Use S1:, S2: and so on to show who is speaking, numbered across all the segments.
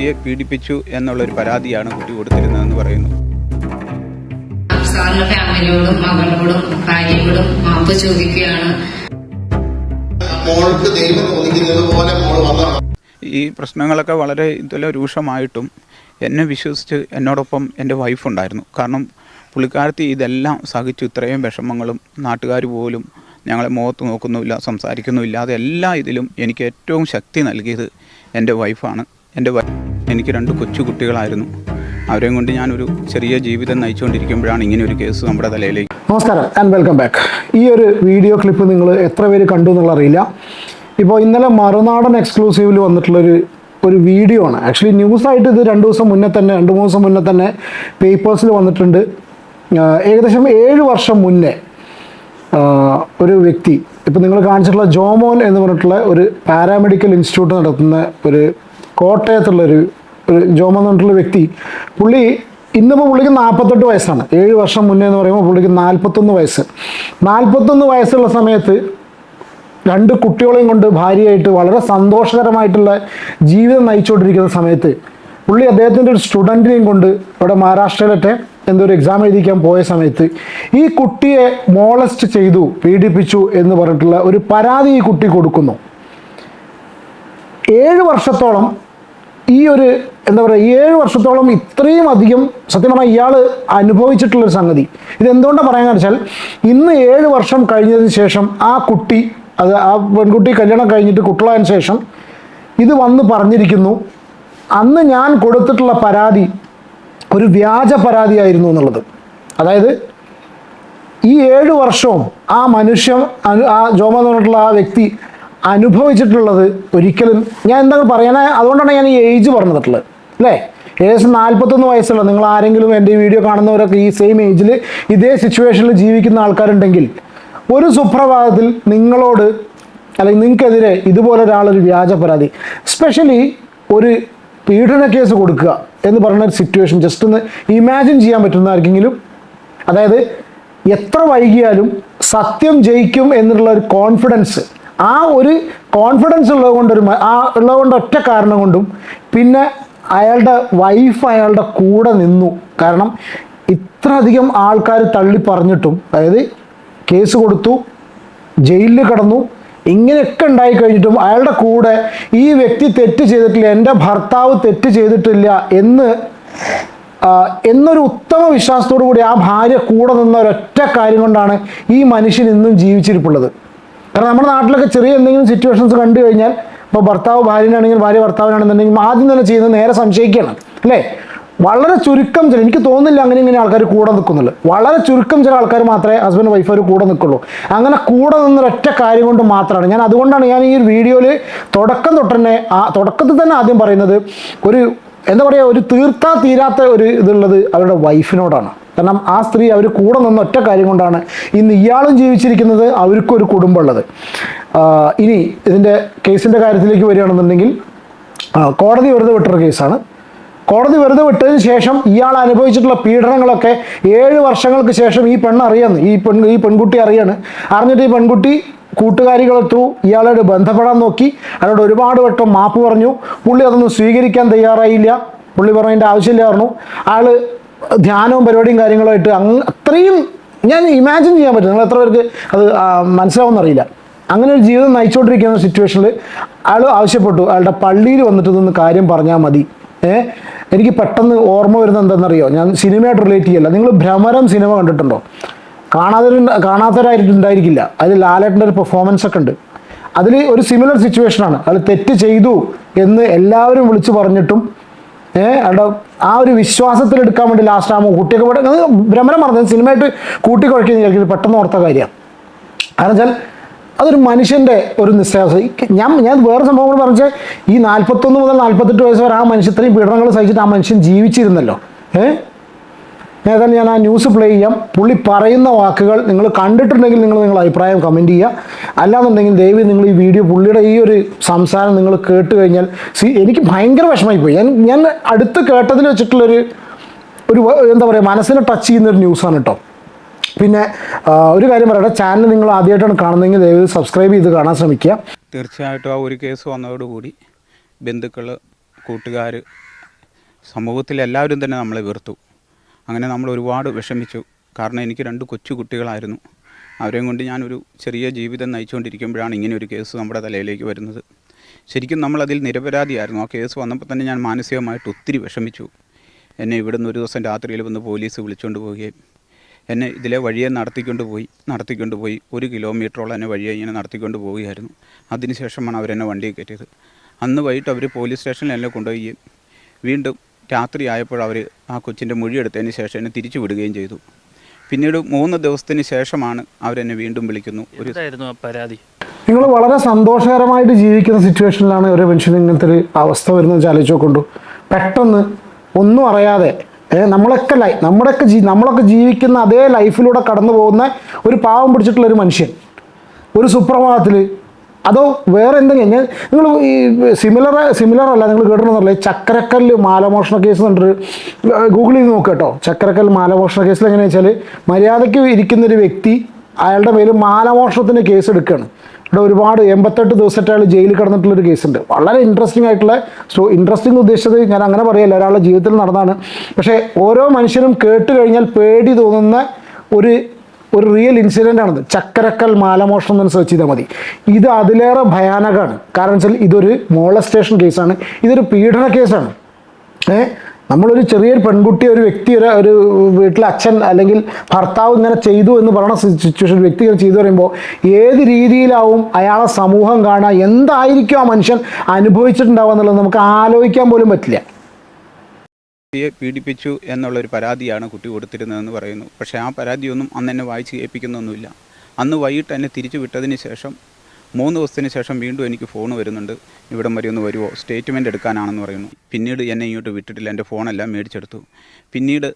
S1: കുട്ടിയെ പീഡിപ്പിച്ചു എന്നുള്ളൊരു പരാതിയാണ് കുട്ടി കൊടുത്തിരുന്നതെന്ന് പറയുന്നു.
S2: സാറിന്റെ ഫാമിലിയോടും മകളോടും ഭാര്യയോടും മാപ്പ് ചോദിക്കുകയാണ്.
S3: മോൾക്ക് ദൈവം തോന്നിക്കുന്നത് പോലെ മോൾ വന്നതാണ്.
S1: ഈ പ്രശ്നങ്ങളൊക്കെ വളരെ ഇതുപോലെ രൂക്ഷമായിട്ടും എന്നെ വിശ്വസിച്ച് എന്നോടൊപ്പം എന്റെ വൈഫ് ഉണ്ടായിരുന്നു. കാരണം പുള്ളിക്കാരത്തി ഇതെല്ലാം സഹിച്ചു. ഇത്രയും വിഷമങ്ങളും നാട്ടുകാർ പോലും ഞങ്ങളെ മുഖത്ത് നോക്കുന്നുമില്ല സംസാരിക്കുന്നുമില്ല. അതെല്ലാ ഇതിലും എനിക്ക് ഏറ്റവും ശക്തി നൽകിയത് എന്റെ വൈഫാണ് എന്റെ വൈ എനിക്ക് രണ്ട് കൊച്ചു കുട്ടികളായിരുന്നു അവരെയും കൊണ്ട് ഞാനൊരു ചെറിയ ജീവിതം നയിച്ചുകൊണ്ടിരിക്കുമ്പോഴാണ് ഇങ്ങനെ ഒരു കേസ് നമ്മുടെ തലയിലേക്ക്.
S4: നമസ്കാരം ആൻഡ് വെൽക്കം ബാക്ക് ഈ ഒരു വീഡിയോ ക്ലിപ്പ് നിങ്ങൾ എത്ര പേര് കണ്ടു എന്നുള്ള അറിയില്ല. ഇപ്പോൾ ഇന്നലെ മറുനാടൻ എക്സ്ക്ലൂസീവിൽ വന്നിട്ടുള്ളൊരു ഒരു വീഡിയോ ആണ്. ആക്ച്വലി ന്യൂസായിട്ട് ഇത് രണ്ട് ദിവസം മുന്നേ തന്നെ രണ്ട് മൂന്ന് ദിവസം മുന്നേ തന്നെ പേപ്പേഴ്സിൽ വന്നിട്ടുണ്ട്. ഏകദേശം ഏഴ് വർഷം മുന്നേ ഒരു വ്യക്തി ഇപ്പം നിങ്ങൾ കാണിച്ചിട്ടുള്ള ജോമോൻ എന്ന് പറഞ്ഞിട്ടുള്ള ഒരു പാരാമെഡിക്കൽ ഇൻസ്റ്റിറ്റ്യൂട്ട് നടത്തുന്ന ഒരു കോട്ടയത്തുള്ള ഒരു ഒരു എന്ന് പറഞ്ഞിട്ടുള്ള വ്യക്തി പുള്ളി ഇന്നിപ്പോൾ പുള്ളിക്ക് നാൽപ്പത്തെട്ട് വയസ്സാണ്. ഏഴ് വർഷം മുന്നേ എന്ന് പറയുമ്പോൾ പുള്ളിക്ക് നാൽപ്പത്തൊന്ന് വയസ്സ്. നാൽപ്പത്തൊന്ന് വയസ്സുള്ള സമയത്ത് രണ്ട് കുട്ടികളെയും കൊണ്ട് ഭാര്യയായിട്ട് വളരെ സന്തോഷകരമായിട്ടുള്ള ജീവിതം നയിച്ചുകൊണ്ടിരിക്കുന്ന സമയത്ത് പുള്ളി അദ്ദേഹത്തിന്റെ ഒരു സ്റ്റുഡന്റിനെയും കൊണ്ട് ഇവിടെ മഹാരാഷ്ട്രയിലൊക്കെ എന്തോ ഒരു എക്സാം എഴുതിക്കാൻ പോയ സമയത്ത് ഈ കുട്ടിയെ മോളസ്റ്റ് ചെയ്തു പീഡിപ്പിച്ചു എന്ന് പറഞ്ഞിട്ടുള്ള ഒരു പരാതി ഈ കുട്ടി കൊടുക്കുന്നു. ഏഴ് വർഷത്തോളം ഈ ഒരു എന്താ പറയുക ഏഴ് വർഷത്തോളം ഇത്രയും അധികം സത്യം പറഞ്ഞാൽ ഇയാൾ അനുഭവിച്ചിട്ടുള്ളൊരു സംഗതി. ഇതെന്തുകൊണ്ടാണ് പറയാൻ വെച്ചാൽ ഇന്ന് ഏഴ് വർഷം കഴിഞ്ഞതിന് ശേഷം ആ കുട്ടി അത് ആ പെൺകുട്ടി കല്യാണം കഴിഞ്ഞിട്ട് കുട്ടികളായതിനു ശേഷം ഇത് വന്ന് പറഞ്ഞിരിക്കുന്നു അന്ന് ഞാൻ കൊടുത്തിട്ടുള്ള പരാതി ഒരു വ്യാജ പരാതിയായിരുന്നു എന്നുള്ളത്. അതായത് ഈ ഏഴ് വർഷവും ആ മനുഷ്യൻ ആ ജോമ എന്ന് പറഞ്ഞിട്ടുള്ള ആ വ്യക്തി അനുഭവിച്ചിട്ടുള്ളത് ഒരിക്കലും ഞാൻ എന്താ പറയാനാ അതുകൊണ്ടാണ് ഞാൻ ഈ ഏജ് പറഞ്ഞിട്ടുള്ളത് അല്ലേ? ഏകദേശം നാൽപ്പത്തൊന്ന് വയസ്സുള്ള നിങ്ങൾ ആരെങ്കിലും എന്റെ ഈ വീഡിയോ കാണുന്നവരൊക്കെ ഈ സെയിം ഏജിൽ ഇതേ സിറ്റുവേഷനിൽ ജീവിക്കുന്ന ആൾക്കാരുണ്ടെങ്കിൽ ഒരു സുപ്രഭാതത്തിൽ നിങ്ങളോട് അല്ലെങ്കിൽ നിങ്ങൾക്കെതിരെ ഇതുപോലെ ഒരാളൊരു വ്യാജ പരാതി സ്പെഷ്യലി ഒരു പീഡന കേസ് കൊടുക്കുക എന്ന് പറയുന്ന ഒരു സിറ്റുവേഷൻ ജസ്റ്റ് ഒന്ന് ഇമാജിൻ ചെയ്യാൻ പറ്റുന്ന ആർക്കെങ്കിലും അതായത് എത്ര വൈകിയാലും സത്യം ജയിക്കും എന്നുള്ള ഒരു കോൺഫിഡൻസ് ആ ഒരു കോൺഫിഡൻസ് ഉള്ളത് കൊണ്ടൊരു ആ ഉള്ളത് കൊണ്ട് ഒറ്റ കാരണം കൊണ്ടും പിന്നെ അയാളുടെ വൈഫ് അയാളുടെ കൂടെ നിന്നു. കാരണം ഇത്ര അധികം ആൾക്കാർ തള്ളി പറഞ്ഞിട്ടും അതായത് കേസ് കൊടുത്തു ജയിലിൽ കടന്നു ഇങ്ങനെയൊക്കെ ഉണ്ടായി കഴിഞ്ഞിട്ടും അയാളുടെ കൂടെ ഈ വ്യക്തി തെറ്റ് ചെയ്തിട്ടില്ല എന്റെ ഭർത്താവ് തെറ്റ് ചെയ്തിട്ടില്ല എന്ന് എന്നൊരു ഉത്തമ വിശ്വാസത്തോടു കൂടി ആ ഭാര്യ കൂടെ നിന്ന ഒരൊറ്റ കാര്യം കൊണ്ടാണ് ഈ മനുഷ്യൻ ഇന്നും ജീവിച്ചിരിപ്പുള്ളത്. കാരണം നമ്മുടെ നാട്ടിലൊക്കെ ചെറിയ എന്തെങ്കിലും സിറ്റുവേഷൻസ് കണ്ടു കഴിഞ്ഞാൽ ഇപ്പോൾ ഭർത്താവ് ഭാര്യനാണെങ്കിൽ ഭാര്യ ഭർത്താവിനാണെന്നുണ്ടെങ്കിൽ ആദ്യം തന്നെ ചെയ്യുന്നത് നേരെ സംശയിക്കണം അല്ലേ? വളരെ ചുരുക്കം ചില എനിക്ക് തോന്നുന്നില്ല അങ്ങനെ ഇങ്ങനെ ആൾക്കാർ കൂടെ നിൽക്കുന്നുള്ളൂ. വളരെ ചുരുക്കം ചില ആൾക്കാർ മാത്രമേ ഹസ്ബൻഡ് വൈഫ് അവർ കൂടെ നിൽക്കുള്ളൂ. അങ്ങനെ കൂടെ നിന്നൊരൊറ്റ കാര്യം കൊണ്ട് മാത്രമാണ്. ഞാൻ അതുകൊണ്ടാണ് ഞാൻ ഈ ഒരു വീഡിയോയിൽ തുടക്കം തൊട്ട് തന്നെ ആ തുടക്കത്തിൽ തന്നെ ആദ്യം പറയുന്നത് ഒരു എന്താ പറയുക ഒരു തീർത്താ തീരാത്ത ഒരു ഇതുള്ളത് അവരുടെ വൈഫിനോടാണ് കാരണം ആ സ്ത്രീ അവർ കൂടെ നിന്ന ഒറ്റ കാര്യം കൊണ്ടാണ് ഇന്ന് ഇയാളും ജീവിച്ചിരിക്കുന്നത് അവർക്കും ഒരു കുടുംബമുള്ളത് ഇനി ഇതിന്റെ കേസിന്റെ കാര്യത്തിലേക്ക് വരികയാണെന്നുണ്ടെങ്കിൽ കോടതി വെറുതെ വിട്ടൊരു കേസാണ്. കോടതി വെറുതെ വിട്ടതിന് ശേഷം ഇയാൾ അനുഭവിച്ചിട്ടുള്ള പീഡനങ്ങളൊക്കെ ഏഴ് വർഷങ്ങൾക്ക് ശേഷം ഈ പെണ്ണ് അറിയാന്ന്. ഈ പെൺ ഈ പെൺകുട്ടി അറിയാണ്. അറിഞ്ഞിട്ട് ഈ പെൺകുട്ടി കൂട്ടുകാരികൾ ത്രൂ ഇയാളോട് ബന്ധപ്പെടാൻ നോക്കി. അയാളോട് ഒരുപാട് വട്ടം മാപ്പ് പറഞ്ഞു. പുള്ളി അതൊന്നും സ്വീകരിക്കാൻ തയ്യാറായില്ല. പുള്ളി പറഞ്ഞതിന്റെ ആവശ്യമില്ലായിരുന്നു. ആൾ ധ്യാനവും പരിപാടിയും കാര്യങ്ങളുമായിട്ട് അങ്ങ് അത്രയും ഞാൻ ഇമാജിൻ ചെയ്യാൻ പറ്റും നിങ്ങൾ എത്ര പേർക്ക് അത് മനസ്സിലാവുമെന്നറിയില്ല അങ്ങനെ ഒരു ജീവിതം നയിച്ചുകൊണ്ടിരിക്കുന്ന സിറ്റുവേഷനിൽ അയാൾ ആവശ്യപ്പെട്ടു. അയാളുടെ പള്ളിയിൽ വന്നിട്ട് ഇതൊന്ന് കാര്യം പറഞ്ഞാൽ മതി. ഏഹ് എനിക്ക് പെട്ടെന്ന് ഓർമ്മ വരുന്നത് എന്താണെന്നറിയോ? ഞാൻ സിനിമയായിട്ട് റിലേറ്റ് ചെയ്യല്ല. നിങ്ങൾ ഭ്രമരം സിനിമ കണ്ടിട്ടുണ്ടോ? കാണാതെ കാണാത്തവരായിട്ടുണ്ടായിരിക്കില്ല. അതിൽ ലാലേട്ടന്റെ ഒരു പെർഫോമൻസ് ഒക്കെ ഉണ്ട്. അതിൽ ഒരു സിമിലർ സിറ്റുവേഷനാണ് അയാൾ തെറ്റ് ചെയ്തു എന്ന് എല്ലാവരും വിളിച്ചു പറഞ്ഞിട്ടും ഏഹ് അവിടെ ആ ഒരു വിശ്വാസത്തിൽ എടുക്കാൻ വേണ്ടി ലാസ്റ്റ് ആകുമ്പോൾ കുട്ടിയൊക്കെ പെട്ടെന്ന് ഭ്രമരം പറഞ്ഞത് സിനിമയായിട്ട് കൂട്ടിക്കുഴയ്ക്കുന്ന വിചാരിക്കുന്നത് പെട്ടെന്ന് ഓർത്ത കാര്യമാണ് കാരണം വെച്ചാൽ അതൊരു മനുഷ്യന്റെ ഒരു നിശ്ചയാസ ഞാൻ ഞാൻ വേറെ സംഭവം കൂടി ഈ നാൽപ്പത്തൊന്ന് മുതൽ നാൽപ്പത്തെട്ട് വയസ്സ് വരെ ആ മനുഷ്യത്രയും പീഡനങ്ങൾ സഹിച്ചിട്ട് ആ മനുഷ്യൻ ജീവിച്ചിരുന്നല്ലോ. ഏഹ് ഏതായാലും ഞാൻ ആ ന്യൂസ് പ്ലേ ചെയ്യാം. പുള്ളി പറയുന്ന വാക്കുകൾ നിങ്ങൾ കണ്ടിട്ടുണ്ടെങ്കിൽ നിങ്ങൾ നിങ്ങളുടെ അഭിപ്രായം കമന്റ് ചെയ്യുക. അല്ലാന്നുണ്ടെങ്കിൽ ദയവ് നിങ്ങൾ ഈ വീഡിയോ പുള്ളിയുടെ ഈ ഒരു സംസാരം നിങ്ങൾ കേട്ട് കഴിഞ്ഞാൽ സി എനിക്ക് ഭയങ്കര വിഷമമായി പോയി ഞാൻ ഞാൻ അടുത്ത് കേട്ടതിൽ വെച്ചിട്ടുള്ളൊരു ഒരു എന്താ പറയുക മനസ്സിനെ ടച്ച് ചെയ്യുന്ന ഒരു ന്യൂസാണ് കേട്ടോ പിന്നെ ഒരു കാര്യം പറയട്ടെ ചാനൽ നിങ്ങൾ ആദ്യമായിട്ടാണ് കാണുന്നതെങ്കിൽ ദയവ് സബ്സ്ക്രൈബ് ചെയ്ത് കാണാൻ ശ്രമിക്കുക.
S1: തീർച്ചയായിട്ടും ആ ഒരു കേസ് വന്നതോടുകൂടി ബന്ധുക്കൾ കൂട്ടുകാർ സമൂഹത്തിൽ എല്ലാവരും തന്നെ നമ്മളെ വെറുത്തു അങ്ങനെ നമ്മൾ ഒരുപാട് വിഷമിച്ചു. കാരണം എനിക്ക് രണ്ട് കൊച്ചു കുട്ടികളായിരുന്നു. അവരെയും കൊണ്ട് ഞാനൊരു ചെറിയ ജീവിതം നയിച്ചുകൊണ്ടിരിക്കുമ്പോഴാണ് ഇങ്ങനെ ഒരു കേസ് നമ്മുടെ തലയിലേക്ക് വരുന്നത്. ശരിക്കും നമ്മളതിൽ നിരപരാധിയായിരുന്നു. ആ കേസ് വന്നപ്പോൾ തന്നെ ഞാൻ മാനസികമായിട്ട് ഒത്തിരി വിഷമിച്ചു. എന്നെ ഇവിടുന്ന് ഒരു ദിവസം രാത്രിയിൽ വന്ന് പോലീസ് വിളിച്ചുകൊണ്ട് പോവുകയും എന്നെ ഇതിലെ വഴിയെ നടത്തിക്കൊണ്ട് പോയി നടത്തിക്കൊണ്ട് പോയി ഒരു കിലോമീറ്ററോളം എന്നെ വഴിയെ ഇങ്ങനെ നടത്തിക്കൊണ്ട് പോവുകയായിരുന്നു. അതിനുശേഷമാണ് അവരെന്നെ വണ്ടിയിൽ കയറ്റിയത്. അന്ന് വൈകിട്ട് അവർ പോലീസ് സ്റ്റേഷനിൽ എന്നെ കൊണ്ടുപോയി വീണ്ടും രാത്രി ആയപ്പോൾ അവർ ആ കൊച്ചിന്റെ മൊഴി എടുത്തതിന് ശേഷം എന്നെ തിരിച്ചു വിടുകയും ചെയ്തു. പിന്നീട് മൂന്ന് ദിവസത്തിന് ശേഷമാണ് അവരെന്നെ വീണ്ടും വിളിക്കുന്നു. ഒരു
S5: പരാതി?
S4: നിങ്ങൾ വളരെ സന്തോഷകരമായിട്ട് ജീവിക്കുന്ന സിറ്റുവേഷനിലാണ് ഒരു മനുഷ്യന് ഇങ്ങനത്തെ ഒരു അവസ്ഥ വരുന്നത് നോക്കൊണ്ടു പെട്ടെന്ന് ഒന്നും അറിയാതെ നമ്മളൊക്കെ ലൈ നമ്മുടെയൊക്കെ ജീ നമ്മളൊക്കെ ജീവിക്കുന്ന അതേ ലൈഫിലൂടെ കടന്നു പോകുന്ന ഒരു പാവം പിടിച്ചിട്ടുള്ള ഒരു മനുഷ്യൻ ഒരു സുപ്രഭാതത്തിൽ അതോ വേറെ എന്തെങ്കിലും? നിങ്ങൾ ഈ സിമിലർ സിമിലർ അല്ല നിങ്ങൾ കേട്ടിട്ടുണ്ടല്ലേ ചക്രക്കല്ല് മാലമോഷണ കേസ് കണ്ടിട്ട് ഗൂഗിൾ ചെയ്ത് നോക്കുക കേട്ടോ. ചക്കരക്കല്ല് മാലമോഷണ കേസിൽ എങ്ങനെയാണെന്ന് വെച്ചാൽ മര്യാദയ്ക്ക് ഇരിക്കുന്ന ഒരു വ്യക്തി അയാളുടെ പേര് മാലമോഷണത്തിന് കേസ് എടുക്കുകയാണ് ഇവിടെ ഒരുപാട് എൺപത്തെട്ട് ദിവസമായിട്ട് അയാൾ ജയിലിൽ കിടന്നിട്ടുള്ളൊരു കേസുണ്ട് വളരെ ഇൻട്രസ്റ്റിംഗ് ആയിട്ടുള്ള സോ ഇൻട്രസ്റ്റിംഗ് ഉദ്ദേശിച്ചത് ഞാൻ അങ്ങനെ പറയല്ല. ഒരാളുടെ ജീവിതത്തിൽ നടന്നാണ്. പക്ഷേ ഓരോ മനുഷ്യനും കേട്ട് കഴിഞ്ഞാൽ പേടി തോന്നുന്ന ഒരു ഒരു റിയൽ ഇൻസിഡന്റ് ആണത് ചക്കരക്കൽ മാലമോഷണം എന്ന് സെർച്ച് ചെയ്താൽ മതി. ഇത് അതിലേറെ ഭയാനകമാണ് കാരണം വെച്ചാൽ ഇതൊരു മോളസ്റ്റേഷൻ കേസാണ്. ഇതൊരു പീഡന കേസാണ്. ഏ? നമ്മളൊരു ചെറിയൊരു പെൺകുട്ടി ഒരു വ്യക്തി ഒരു ഒരു വീട്ടിലെ അച്ഛൻ അല്ലെങ്കിൽ ഭർത്താവ് ഇങ്ങനെ ചെയ്തു എന്ന് പറയുന്ന സിറ്റുവേഷൻ വ്യക്തി ഇങ്ങനെ ചെയ്തു പറയുമ്പോൾ ഏത് രീതിയിലാവും അയാളെ സമൂഹം കാണുക? എന്തായിരിക്കും ആ മനുഷ്യൻ അനുഭവിച്ചിട്ടുണ്ടാവുക എന്നുള്ളത് നമുക്ക് ആലോചിക്കാൻ പോലും പറ്റില്ല.
S1: കുട്ടിയെ പീഡിപ്പിച്ചു എന്നുള്ളൊരു പരാതിയാണ് കുട്ടി കൊടുത്തിരുന്നതെന്ന് പറയുന്നു. പക്ഷേ ആ പരാതിയൊന്നും അന്ന് എന്നെ വായിച്ച് കേൾപ്പിക്കുന്നൊന്നുമില്ല അന്ന് വൈകിട്ട് എന്നെ തിരിച്ചു വിട്ടതിന് ശേഷം മൂന്ന് ദിവസത്തിന് ശേഷം വീണ്ടും എനിക്ക് ഫോൺ വരുന്നുണ്ട്. ഇവിടം വരെ ഒന്ന് വരുമോ സ്റ്റേറ്റ്മെന്റ് എടുക്കാനാണെന്ന് പറയുന്നു. പിന്നീട് എന്നെ ഇങ്ങോട്ട് വിട്ടിട്ടില്ല. എന്റെ ഫോണെല്ലാം മേടിച്ചെടുത്തു. പിന്നീട്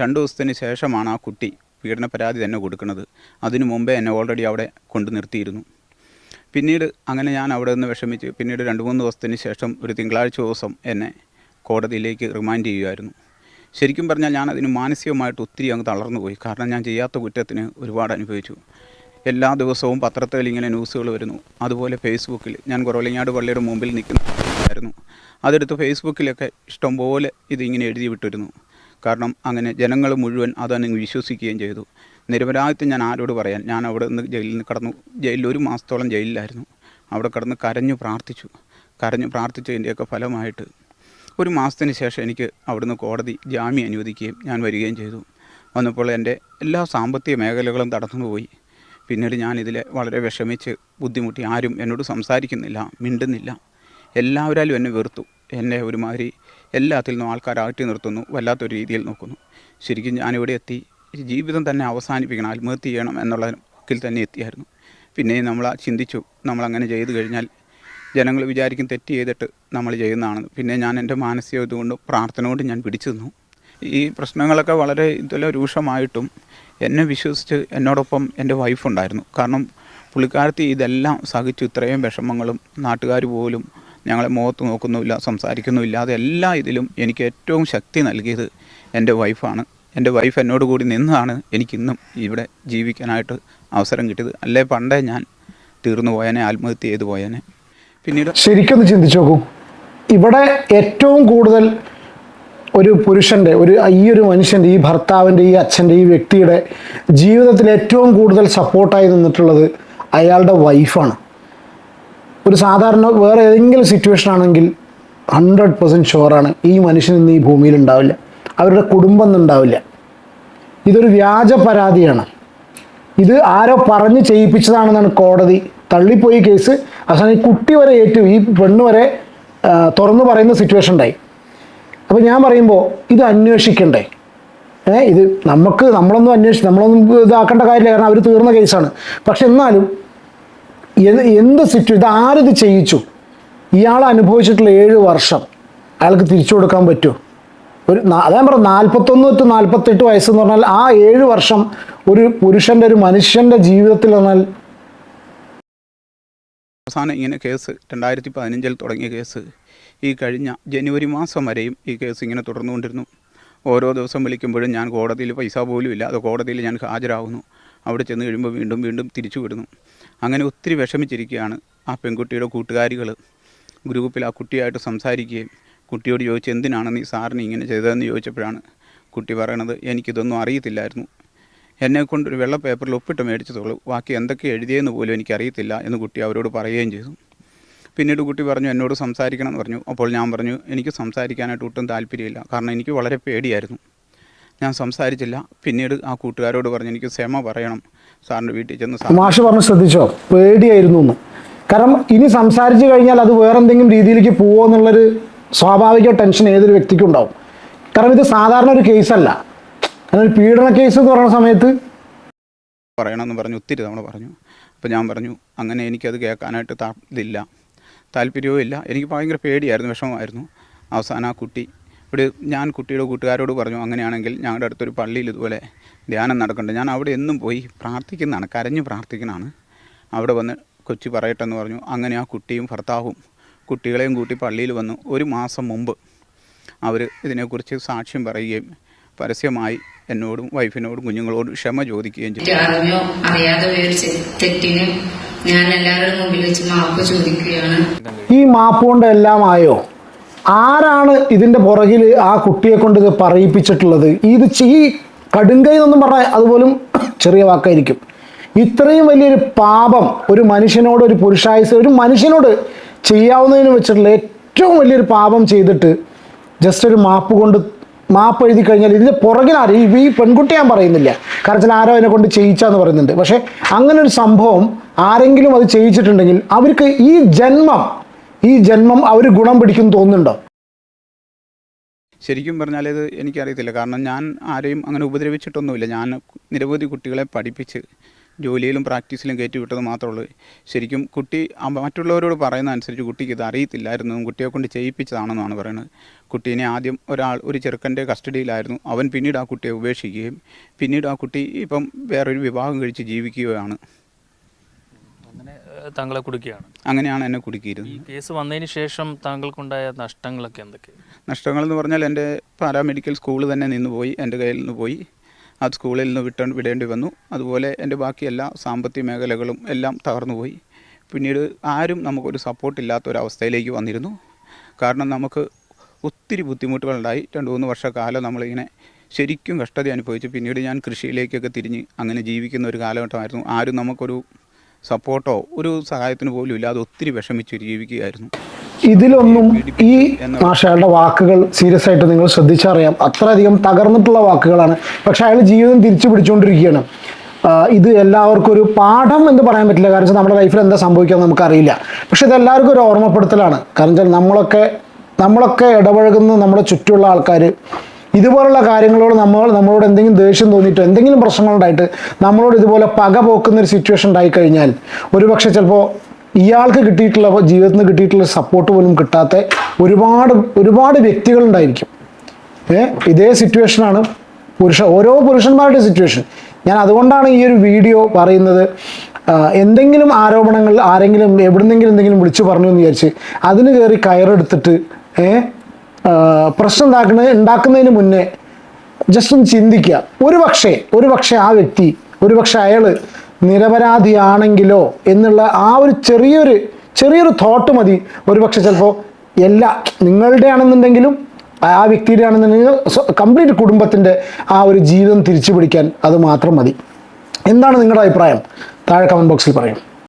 S1: രണ്ട് ദിവസത്തിന് ശേഷമാണ് ആ കുട്ടി പീഡന പരാതി തന്നെ കൊടുക്കുന്നത്. അതിനു മുമ്പേ എന്നെ ഓൾറെഡി അവിടെ കൊണ്ടു നിർത്തിയിരുന്നു. പിന്നീട് അങ്ങനെ ഞാൻ അവിടെ നിന്ന് വിഷമിച്ച് പിന്നീട് രണ്ട് മൂന്ന് ദിവസത്തിന് ശേഷം ഒരു തിങ്കളാഴ്ച ദിവസം എന്നെ കോടതിയിലേക്ക് റിമാൻഡ് ചെയ്യുമായിരുന്നു ശരിക്കും പറഞ്ഞാൽ ഞാൻ അതിന് മാനസികമായിട്ട് ഒത്തിരി അങ്ങ് തളർന്നു പോയി കാരണം ഞാൻ ചെയ്യാത്ത കുറ്റത്തിന് ഒരുപാട് അനുഭവിച്ചു. എല്ലാ ദിവസവും പത്രത്തിൽ ഇങ്ങനെ ന്യൂസുകൾ വരുന്നു. അതുപോലെ ഫേസ്ബുക്കിൽ ഞാൻ കുറവലിങ്ങാട് പള്ളിയുടെ മുമ്പിൽ നിൽക്കുന്നതായിരുന്നു അതെടുത്ത് ഫേസ്ബുക്കിലൊക്കെ ഇഷ്ടംപോലെ ഇതിങ്ങനെ എഴുതി വിട്ടിരുന്നു. കാരണം അങ്ങനെ ജനങ്ങൾ മുഴുവൻ അതങ്ങ് വിശ്വസിക്കുകയും ചെയ്തു. നിരപരാധിത്വം ഞാൻ ആരോട് പറയാൻ? ഞാൻ അവിടെ നിന്ന് ജയിലിൽ നിന്ന് കടന്നു. ജയിലിൽ ഒരു മാസത്തോളം ജയിലിലായിരുന്നു. അവിടെ കടന്ന് കരഞ്ഞു പ്രാർത്ഥിച്ചു. കരഞ്ഞു പ്രാർത്ഥിച്ചതിന്റെയൊക്കെ ഫലമായിട്ട് ഒരു മാസത്തിന് ശേഷം എനിക്ക് അവിടുന്ന് കോടതി ജാമ്യം അനുവദിക്കുകയും ഞാൻ വരികയും ചെയ്തു. വന്നപ്പോൾ എന്റെ എല്ലാ സാമ്പത്തിക മേഖലകളും തടസ്സന്നുപോയി പിന്നീട് ഞാനിതിൽ വളരെ വിഷമിച്ച് ബുദ്ധിമുട്ടി ആരും എന്നോട് സംസാരിക്കുന്നില്ല മിണ്ടുന്നില്ല. എല്ലാവരും എന്നെ വെറുത്തു. എന്നെ ഒരുമാതിരി എല്ലാത്തിൽ നിന്നും ആൾക്കാർ അകറ്റി നിർത്തുന്നു വല്ലാത്തൊരു രീതിയിൽ നോക്കുന്നു. ശരിക്കും ഞാനിവിടെ എത്തി. ജീവിതം തന്നെ അവസാനിപ്പിക്കണം ആത്മഹത്യ ചെയ്യണം എന്നുള്ള തന്നെ എത്തിയായിരുന്നു. പിന്നെയും നമ്മൾ ചിന്തിച്ചു. നമ്മളങ്ങനെ ചെയ്തു കഴിഞ്ഞാൽ ജനങ്ങൾ വിചാരിക്കും തെറ്റ് ചെയ്തിട്ട് നമ്മൾ ചെയ്യുന്നതാണ്. പിന്നെ ഞാൻ എന്റെ മാനസിക ഇതുകൊണ്ട് പ്രാർത്ഥന കൊണ്ട് ഞാൻ പിടിച്ചു ഈ പ്രശ്നങ്ങളൊക്കെ വളരെ ഇതെല്ലാം രൂക്ഷമായിട്ടും എന്നെ വിശ്വസിച്ച് എന്നോടൊപ്പം എന്റെ വൈഫുണ്ടായിരുന്നു കാരണം പുള്ളിക്കാരത്തി ഇതെല്ലാം സഹിച്ചു ഇത്രയും വിഷമങ്ങളും നാട്ടുകാർ പോലും ഞങ്ങളെ മുഖത്ത് നോക്കുന്നുമില്ല സംസാരിക്കുന്നുമില്ല. അതെല്ലാ ഇതിലും എനിക്ക് ഏറ്റവും ശക്തി നൽകിയത് എന്റെ വൈഫാണ് എന്റെ വൈഫ് എന്നോട് കൂടി നിന്നാണ് എനിക്കിന്നും ഇവിടെ ജീവിക്കാനായിട്ട് അവസരം കിട്ടിയത്. അല്ലേ പണ്ടേ ഞാൻ തീർന്നു പോയനെ ആത്മഹത്യ ചെയ്തു പോയനെ. പിന്നീട്
S4: ശരിക്കൊന്ന് ചിന്തിച്ചു നോക്കൂ. ഇവിടെ ഏറ്റവും കൂടുതൽ ഒരു പുരുഷന്റെ ഒരു ഈ ഒരു മനുഷ്യന്റെ ഈ ഭർത്താവിന്റെ ഈ അച്ഛന്റെ ഈ വ്യക്തിയുടെ ജീവിതത്തിൽ ഏറ്റവും കൂടുതൽ സപ്പോർട്ടായി നിന്നിട്ടുള്ളത് അയാളുടെ വൈഫാണ് ഒരു സാധാരണ വേറെ ഏതെങ്കിലും സിറ്റുവേഷൻ ആണെങ്കിൽ ഹൺഡ്രഡ് പെർസെന്റ് ഷുവറാണ് ഈ മനുഷ്യൻ ഇന്ന് ഈ ഭൂമിയിൽ ഉണ്ടാവില്ല. അവരുടെ കുടുംബം ഒന്നും ഉണ്ടാവില്ല. ഇതൊരു വ്യാജ പരാതിയാണ്. ഇത് ആരോ പറഞ്ഞ് ചെയ്യിപ്പിച്ചതാണെന്നാണ് കോടതി തള്ളിപ്പോയി കേസ്. അവസാനം ഈ കുട്ടി വരെ ഏറ്റു ഈ പെണ്ണ് വരെ തുറന്നു പറയുന്ന സിറ്റുവേഷൻ ഉണ്ടായി. അപ്പോൾ ഞാൻ പറയുമ്പോൾ ഇത് അന്വേഷിക്കണ്ടേ? ഏ ഇത് നമുക്ക് നമ്മളൊന്നും അന്വേഷിച്ച് നമ്മളൊന്നും ഇതാക്കേണ്ട കാര്യമില്ല കാരണം അവർ തീർന്ന കേസാണ്. പക്ഷെ എന്നാലും എന്ത് സിറ്റു ഇത് ആരിത് ചെയ്യിച്ചു? ഇയാൾ അനുഭവിച്ചിട്ടുള്ള ഏഴ് വർഷം അയാൾക്ക് തിരിച്ചു കൊടുക്കാൻ പറ്റുമോ? ഒരു അതാ പറഞ്ഞു നാൽപ്പത്തൊന്ന് തൊട്ട് നാൽപ്പത്തെട്ട് വയസ്സെന്ന് പറഞ്ഞാൽ ആ ഏഴ് വർഷം ഒരു പുരുഷന്റെ ഒരു മനുഷ്യന്റെ ജീവിതത്തിൽ പറഞ്ഞാൽ
S1: അവസാനം ഇങ്ങനെ കേസ് രണ്ടായിരത്തി പതിനഞ്ചിൽ തുടങ്ങിയ കേസ്. ഈ കഴിഞ്ഞ ജനുവരി മാസം വരെയും ഈ കേസ് ഇങ്ങനെ തുടർന്നുകൊണ്ടിരുന്നു. ഓരോ ദിവസം വിളിക്കുമ്പോഴും ഞാൻ കോടതിയിൽ പൈസ പോലും ഇല്ല അത് കോടതിയിൽ ഞാൻ ഹാജരാകുന്നു. അവിടെ ചെന്ന് കഴിയുമ്പോൾ വീണ്ടും വീണ്ടും തിരിച്ചു വിടുന്നു. അങ്ങനെ ഒത്തിരി വിഷമിച്ചിരിക്കുകയാണ് ആ പെൺകുട്ടിയുടെ കൂട്ടുകാരികൾ ഗ്രൂപ്പിൽ ആ കുട്ടിയായിട്ട് സംസാരിക്കുകയും കുട്ടിയോട് ചോദിച്ചു എന്തിനാണ് നീ സാറിന് ഇങ്ങനെ ചെയ്തതെന്ന് ചോദിച്ചപ്പോഴാണ് കുട്ടി പറയണത് എനിക്കിതൊന്നും അറിയത്തില്ലായിരുന്നു. എന്നെ കൊണ്ട് ഒരു വെള്ള പേപ്പറിൽ ഒപ്പിട്ട് മേടിച്ചതുള്ളൂ ബാക്കി എന്തൊക്കെ എഴുതിയെന്ന് പോലും എനിക്കറിയത്തില്ല എന്ന് കുട്ടി അവരോട് പറയുകയും ചെയ്തു. പിന്നീട് കുട്ടി പറഞ്ഞു എന്നോട് സംസാരിക്കണം എന്ന് പറഞ്ഞു. അപ്പോൾ ഞാൻ പറഞ്ഞു എനിക്ക് സംസാരിക്കാനായിട്ട് ഒട്ടും താല്പര്യമില്ല. കാരണം എനിക്ക് വളരെ പേടിയായിരുന്നു. ഞാൻ സംസാരിച്ചില്ല. പിന്നീട് ആ കൂട്ടുകാരോട് പറഞ്ഞു എനിക്ക് ക്ഷമ പറയണം. സാറിന്റെ വീട്ടിൽ ചെന്ന്
S4: മാഷ് പറഞ്ഞ് ശ്രദ്ധിച്ചോ? പേടിയായിരുന്നു എന്ന്. കാരണം ഇനി സംസാരിച്ചു കഴിഞ്ഞാൽ അത് വേറെ എന്തെങ്കിലും രീതിയിലേക്ക് പോവോ എന്നുള്ളൊരു സ്വാഭാവിക ടെൻഷൻ ഏതൊരു വ്യക്തിക്കും ഉണ്ടാവും. കാരണം ഇത് സാധാരണ ഒരു കേസല്ല. ഒരു പീഡന കേസ് എന്ന് സമയത്ത്?
S1: പറയണമെന്ന് പറഞ്ഞു ഒത്തിരി തവണ പറഞ്ഞു. അപ്പോൾ ഞാൻ പറഞ്ഞു അങ്ങനെ എനിക്കത് കേൾക്കാനായിട്ട് താ ഇതില്ല. താല്പര്യവും ഇല്ല. എനിക്ക് ഭയങ്കര പേടിയായിരുന്നു വിഷമമായിരുന്നു. അവസാനം ആ കുട്ടി ഇവിടെ ഞാൻ കുട്ടിയുടെ കൂട്ടുകാരോട് പറഞ്ഞു അങ്ങനെയാണെങ്കിൽ ഞങ്ങളുടെ അടുത്തൊരു പള്ളിയിൽ ഇതുപോലെ ധ്യാനം നടക്കുന്നുണ്ട് ഞാൻ അവിടെ എന്നും പോയി പ്രാർത്ഥിക്കുന്നതാണ് കരഞ്ഞ് പ്രാർത്ഥിക്കുന്നതാണ്. അവിടെ വന്ന് കൊച്ചി പറയട്ടെ എന്ന് പറഞ്ഞു. അങ്ങനെ ആ കുട്ടിയും ഭർത്താവും കുട്ടികളെയും കൂട്ടി പള്ളിയിൽ വന്നു. ഒരു മാസം മുമ്പ് അവർ ഇതിനെക്കുറിച്ച് സാക്ഷ്യം പറയുകയും പരസ്യമായി എന്നോടും വൈഫിനോടും കുഞ്ഞുങ്ങളോടും ക്ഷമ ചോദിക്കുകയും ചെയ്തു.
S2: തെറ്റ് അറിഞ്ഞോ? അറിയാതെ തെറ്റിന് ഞാൻ എല്ലാവരുടെ മുമ്പിൽ വെച്ച് മാപ്പ് ചോദിക്കുകയാണ്.
S4: ഈ മാപ്പ് കൊണ്ട് എല്ലാം ആയോ? ആരാണ് ഇതിന്റെ പുറകിൽ ആ കുട്ടിയെ കൊണ്ട് ഇത് പറയിപ്പിച്ചിട്ടുള്ളത്? ഇത് ഈ കടുങ്കൈ എന്നൊന്നും പറഞ്ഞാൽ അതുപോലും ചെറിയ വാക്കായിരിക്കും. ഇത്രയും വലിയൊരു പാപം ഒരു മനുഷ്യനോട് ഒരു പുരുഷായുസ് ഒരു മനുഷ്യനോട് ചെയ്യാവുന്നതിന് വെച്ചിട്ടുള്ള ഏറ്റവും വലിയൊരു പാപം ചെയ്തിട്ട് ജസ്റ്റ് ഒരു മാപ്പ് കൊണ്ട് മാപ്പ് എഴുതി കഴിഞ്ഞാൽ ഇതിന്റെ പുറകിലാരും ഈ ഈ പെൺകുട്ടി ഞാൻ പറയുന്നില്ല. കാരണം ആരോ അതിനെ കൊണ്ട് ചെയ്യിച്ചാന്ന് പറയുന്നുണ്ട്. പക്ഷേ അങ്ങനെ ഒരു സംഭവം ആരെങ്കിലും അത് ചെയ്യിച്ചിട്ടുണ്ടെങ്കിൽ അവർക്ക് ഈ ജന്മം ഈ ജന്മം അവർ ഗുണം പിടിക്കും തോന്നുന്നുണ്ടോ?
S1: ശരിക്കും പറഞ്ഞാൽ ഇത് എനിക്കറിയത്തില്ല. കാരണം ഞാൻ ആരെയും അങ്ങനെ ഉപദ്രവിച്ചിട്ടൊന്നുമില്ല. ഞാൻ നിരവധി കുട്ടികളെ പഠിപ്പിച്ച് ജോലിയിലും പ്രാക്ടീസിലും കയറ്റി വിട്ടത് മാത്രമേ ഉള്ളൂ. ശരിക്കും കുട്ടി മറ്റുള്ളവരോട് പറയുന്ന അനുസരിച്ച് കുട്ടിക്ക് ഇത് അറിയത്തില്ലായിരുന്നു. കുട്ടിയെ കൊണ്ട് ചെയ്യിപ്പിച്ചതാണെന്നാണ് പറയുന്നത്. കുട്ടീനെ ആദ്യം ഒരാൾ ഒരു ചെറുക്കന്റെ കസ്റ്റഡിയിലായിരുന്നു. അവൻ പിന്നീട് ആ കുട്ടിയെ ഉപേക്ഷിക്കുകയും പിന്നീട് ആ കുട്ടി ഇപ്പം വേറൊരു വിവാഹം കഴിച്ച് ജീവിക്കുകയാണ്.
S5: അങ്ങനെ താങ്കളെ കുടുക്കുകയാണ്
S1: അങ്ങനെയാണ് എന്നെ
S5: ഈ
S1: കുടുക്കിയിരുന്നത്
S5: കേസ് വന്നതിന് ശേഷം താങ്കൾക്കുണ്ടായ നഷ്ടങ്ങളൊക്കെ എന്തൊക്കെ
S1: നഷ്ടങ്ങളെന്ന് പറഞ്ഞാൽ എന്റെ പാരാമെഡിക്കൽ സ്കൂൾ തന്നെ നിന്ന് പോയി എന്റെ കയ്യിൽ നിന്ന് പോയി. ആ സ്കൂളിൽ നിന്ന് വിട്ട വിടേണ്ടി വന്നു. അതുപോലെ എന്റെ ബാക്കി എല്ലാ സാമ്പത്തിക മേഖലകളും എല്ലാം തകർന്നു പോയി പിന്നീട് ആരും നമുക്കൊരു സപ്പോർട്ട് ഇല്ലാത്ത ഒരവസ്ഥയിലേക്ക് വന്നിരുന്നു. കാരണം നമുക്ക് ഒത്തിരി ബുദ്ധിമുട്ടുകളുണ്ടായി. രണ്ട് മൂന്ന് വർഷക്കാലം നമ്മളിങ്ങനെ ശരിക്കും കഷ്ടത അനുഭവിച്ചു പിന്നീട് ഞാൻ കൃഷിയിലേക്കൊക്കെ തിരിഞ്ഞ് അങ്ങനെ ജീവിക്കുന്ന ഒരു കാലഘട്ടമായിരുന്നു. ആരും നമുക്കൊരു സപ്പോർട്ടോ ഒരു സഹായത്തിന് പോലും ഇല്ലാതെ ഒത്തിരി വിഷമിച്ച് ജീവിക്കുകയായിരുന്നു.
S4: ഇതിലൊന്നും ഈ മാഷയുടെ വാക്കുകൾ സീരിയസ് ആയിട്ട് നിങ്ങൾ ശ്രദ്ധിച്ചറിയാം. അത്രയധികം തകർന്നിട്ടുള്ള വാക്കുകളാണ്. പക്ഷെ അയാൾ ജീവിതം തിരിച്ചു പിടിച്ചുകൊണ്ടിരിക്കുകയാണ്. ഇത് എല്ലാവർക്കും ഒരു പാഠം എന്ന് പറയാൻ പറ്റില്ല. കാരണം നമ്മുടെ ലൈഫിൽ എന്താ സംഭവിക്കുക നമുക്കറിയില്ല. പക്ഷെ ഇത് എല്ലാവർക്കും ഒരു ഓർമ്മപ്പെടുത്തലാണ്. കാരണം വെച്ചാൽ നമ്മളൊക്കെ നമ്മളൊക്കെ ഇടപഴകുന്ന നമ്മുടെ ചുറ്റുമുള്ള ആൾക്കാർ ഇതുപോലുള്ള കാര്യങ്ങളോട് നമ്മൾ നമ്മളോട് എന്തെങ്കിലും ദേഷ്യം തോന്നിയിട്ടോ എന്തെങ്കിലും പ്രശ്നങ്ങളുണ്ടായിട്ട് നമ്മളോട് ഇതുപോലെ പക പോക്കുന്ന ഒരു സിറ്റുവേഷൻ ഉണ്ടായി കഴിഞ്ഞാൽ ഒരുപക്ഷെ ചിലപ്പോൾ ഇയാൾക്ക് കിട്ടിയിട്ടുള്ള ജീവിതത്തിൽ നിന്ന് കിട്ടിയിട്ടുള്ള സപ്പോർട്ട് പോലും കിട്ടാത്ത ഒരുപാട് ഒരുപാട് വ്യക്തികളുണ്ടായിരിക്കും. ഏ? ഇതേ സിറ്റുവേഷനാണ് പുരുഷ ഓരോ പുരുഷന്മാരുടെ സിറ്റുവേഷൻ ഞാൻ അതുകൊണ്ടാണ് ഈ ഒരു വീഡിയോ പറയുന്നത്. എന്തെങ്കിലും ആരോപണങ്ങൾ ആരെങ്കിലും എവിടുന്നെങ്കിലും എന്തെങ്കിലും വിളിച്ചു പറഞ്ഞു എന്ന് വിചാരിച്ച് അതിന് കയറി കയറെടുത്തിട്ട് ഏ? പ്രശ്നം ഉണ്ടാക്കുന്ന ഉണ്ടാക്കുന്നതിന് മുന്നേ ജസ്റ്റ് ഒന്ന് ചിന്തിക്കുക. ഒരു പക്ഷേ ഒരു പക്ഷേ ആ വ്യക്തി ഒരു പക്ഷേ അയാൾ നിരപരാധിയാണെങ്കിലോ എന്നുള്ള ആ ഒരു ചെറിയൊരു ചെറിയൊരു തോട്ട് മതി. ഒരുപക്ഷെ ചിലപ്പോൾ എല്ലാ നിങ്ങളുടെ ആണെന്നുണ്ടെങ്കിലും ആ വ്യക്തിയുടെ ആണെന്നുണ്ടെങ്കിൽ കംപ്ലീറ്റ് കുടുംബത്തിന്റെ ആ ഒരു ജീവിതം തിരിച്ചു പിടിക്കാൻ അത് മാത്രം മതി. എന്താണ് നിങ്ങളുടെ അഭിപ്രായം? താഴെ കമന്റ് ബോക്സിൽ പറയും.